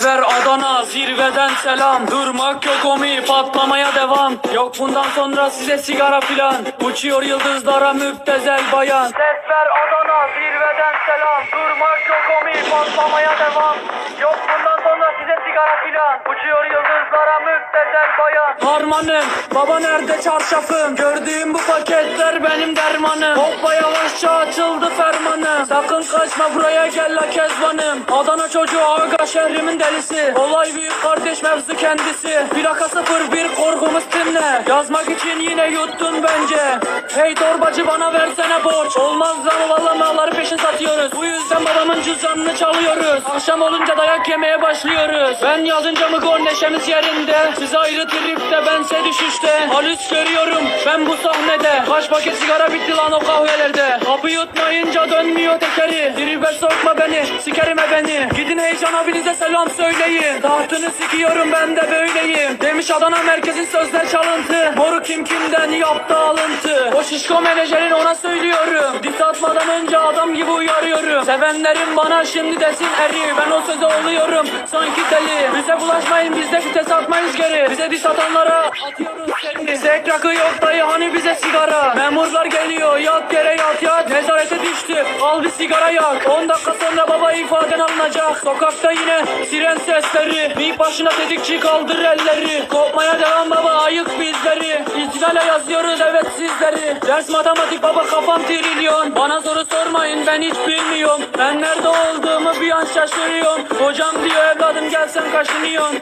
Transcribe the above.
Ver Adana zirveden selam. Durmak yok omi patlamaya devam. Yok bundan sonra size sigara filan. Uçuyor yıldızlara müptezel bayan. Ses ver Adana zirveden selam. Durmak yok omi patlamaya devam. Yok bundan sonra size sigara filan. Uçuyor yıldızlara müptezel bayan. Harmanım baba nerede çarşafım? Gördüğüm bu paketler benim dermanım. Hoppa yavaşça açıldı fermanım. Sakın kaçma buraya gel la kezbanım. Adana çocuğu aga şehrimin delisi. Olay büyük kardeş mevzu kendisi. Plaka 01 korkumuz timle Yazmak için yine yuttun bence. Hey torbacı bana versene borç. Olmaz lan valla malları peşin satıyoruz. Bu yüzden babamın cüzdanını çalıyoruz. Akşam olunca dayak yemeye başlıyoruz. Ben yazınca mı gol neşemiz yerinde? Siz ayrı tripte bense düşüşte. Halüs görüyorum ben bu sahnede. Kaç paket sigara bitti lan o kahvelerde Kapı yutmayınca dönmüyor tekeri. Tribe sokma beni sikerime beni Gidin heyecan abinize selam söyleyin. Tahtını sikiyorum ben de böyleyim. Demiş Adana merkezin sözler çalıntı. Moru kim kimden yaptı alıntı. O şişko menajerin ona söylüyorum. Dis atmadan önce adam gibi uyarıyorum. Sevenlerim bana şimdi desin eri. Ben o söze oluyorum. Sanki deli. Bize bulaşmayın biz de vites atmayız geri. Bize dis atanlara atıyoruz seni. Rakı yok dayı hani bize sigara? Memurlar geliyor yat yere yat düştü al bir sigara yak. 10 dakika sonra baba ifaden alınacak. Sokakta yine siren sesleri. Bir başına tetikçi kaldır elleri. Kopmaya devam baba ayık bizleri. İstilale yazıyoruz evet sizleri. Ders matematik baba kafam trilyon. Bana soru sormayın ben hiç bilmiyorum. Ben nerede olduğumu bir an şaşırıyorum. Hocam diyor evladım gelsen kaşınıyorsun